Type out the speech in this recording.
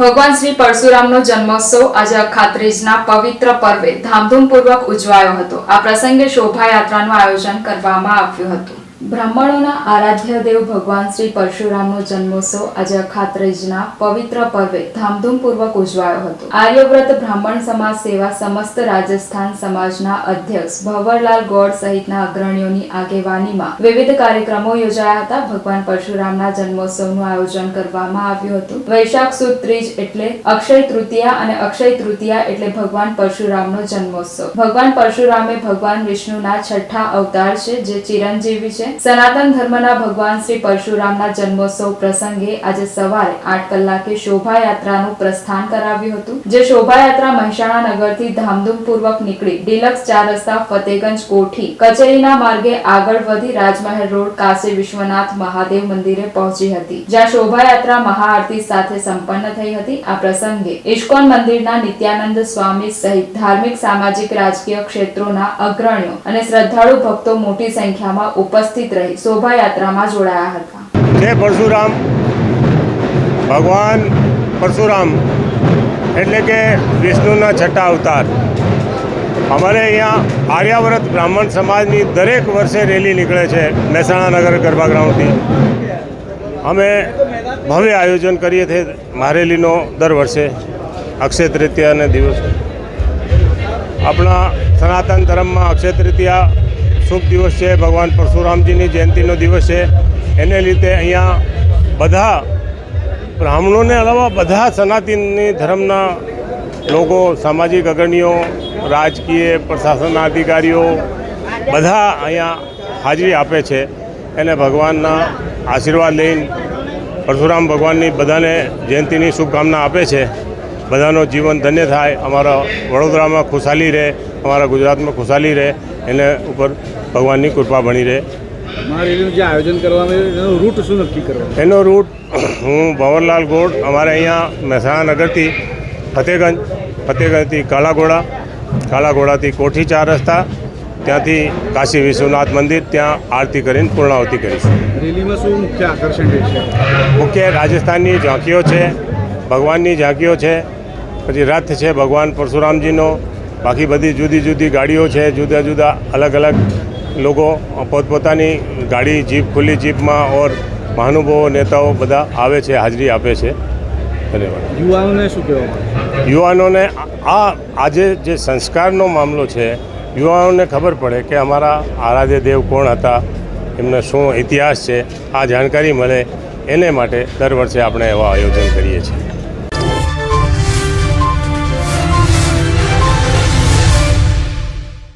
ભગવાન શ્રી પરશુરામનો જન્મોત્સવ આજે અખાત્રીજના પવિત્ર પર્વે ધામધૂમપૂર્વક ઉજવાયો હતો. આ પ્રસંગે શોભાયાત્રાનું આયોજન કરવામાં આવ્યું હતું. બ્રાહ્મણોના આરાધ્ય દેવ ભગવાન શ્રી પરશુરામનો જન્મોત્સવ આજે અખાત્રીજના પવિત્ર પર્વે ધામધૂમપૂર્વક ઉજવાયો હતો. આર્યવ્રત બ્રાહ્મણ સમાજ સેવા સમસ્ત રાજસ્થાન સમાજના અધ્યક્ષ ભવરલાલ ગોડ સહિતના અગ્રણીઓની આગેવાનીમાં વિવિધ કાર્યક્રમો યોજાયા હતા. ભગવાન પરશુરામના જન્મોત્સવનું આયોજન કરવામાં આવ્યું હતું. વૈશાખ સુદ ત્રીજ એટલે અક્ષય તૃતીયા અને અક્ષય તૃતીયા એટલે ભગવાન પરશુરામનો જન્મોત્સવ. ભગવાન પરશુરામે ભગવાન વિષ્ણુના છઠ્ઠા અવતાર છે, જે ચિરંજીવી છે. સનાતન ધર્મના ભગવાન શ્રી પરશુરામના જન્મોત્સવ પ્રસંગે આજે સવારે આઠ કલાકે શોભાયાત્રાનું પ્રસ્થાન કરાવ્યું હતું, જે શોભાયાત્રા મહેસાણા નગરથી ધામધૂમપૂર્વક નીકળી ડિલક્સ ચાર રસ્તા ફતેગંજ કોઠી કચેરીના માર્ગે આગળ વધી રાજમહેલ રોડ કાશી વિશ્વનાથ મહાદેવ મંદિરે પહોંચી હતી, જ્યાં શોભાયાત્રા મહાઆરતી સાથે સંપન્ન થઈ હતી. આ પ્રસંગે ઇસ્કોન મંદિરના નિત્યાનંદ સ્વામી સહિત ધાર્મિક સામાજિક રાજકીય ક્ષેત્રોના અગ્રણીઓ અને શ્રદ્ધાળુ ભક્તો મોટી સંખ્યામાં ઉપસ્થિત રહી. શોભાયાત્રામાં જોડાયા હતા. જય પરશુરામ. ભગવાન પરશુરામ. એટલે કે વિષ્ણુના છઠ્ઠા અવતાર. અમારે અહીંયા આર્યાવ્રત બ્રાહ્મણ સમાજની દરેક વર્ષે રેલી નીકળે છે મહેસાણા નગર ગરબા ગ્રાઉન્ડથી અમે ભવ્ય આયોજન કરીએ છીએ મહારેલીનો દર વર્ષે, અક્ષય તૃતીયાના દિવસે. આપણા સનાતન ધર્મમાં અક્ષય તૃતીયા શુભ દિવસ છે, ભગવાન પરશુરામજીની જયંતિનો દિવસ છે. એને લીધે અહીંયા બધા બ્રાહ્મણોને અલાવા બધા સનાતનની ધર્મના લોકો, સામાજિક અગ્રણીઓ, રાજકીય પ્રશાસનના અધિકારીઓ બધા અહીંયા હાજરી આપે છે. એને ભગવાનના આશીર્વાદ લઈને પરશુરામ ભગવાનની બધાને જયંતિની શુભકામના આપે છે. બધાનો જીવન ધન્ય થાય. અમારા વડોદરામાં ખુશાલી રહે, અમારા ગુજરાતમાં ખુશાલી રહે. એને ઉપર ભગવાનની કૃપા બની રહે. મહારેલીનું જે આયોજન કરવામાં એનો રૂટ શું નક્કી કરવાનો એનો રૂટ હું ભવનલાલ ગોઢ અમારે અહીંયા મહેસાણા નગરથી ફતેગંજ ફતેગંજથી કાલાઘોડા કાલાઘોડાથી કોઠી ચાર રસ્તા ત્યાંથી કાશી વિશ્વનાથ મંદિર ત્યાં આરતી કરીને પૂર્ણાવતી કરીશું. રેલીમાં શું મુખ્ય આકર્ષણ રહેશે મુખ્ય રાજસ્થાનની ઝાંકીઓ છે ભગવાનની ઝાંકીઓ છે પછી રથ છે ભગવાન પરશુરામજીનો બાકી બધી જુદી જુદી ગાડીઓ છે જુદા જુદા અલગ અલગ લોકો પોતપોતાની ગાડી જીપ ખુલ્લી જીપમાં ઓર મહાનુભાવો નેતાઓ બધા આવે છે હાજરી આપે છે. ધન્યવાદ. યુવાનોને શું કહેવા યુવાનોને આ આજે જે સંસ્કારનો મામલો છે યુવાનોને ખબર પડે કે અમારા આરાધ્ય દેવ કોણ હતા એમનો શું ઇતિહાસ છે આ જાણકારી મળે એને માટે દર વર્ષે આપણે એવા આયોજન કરીએ છીએ.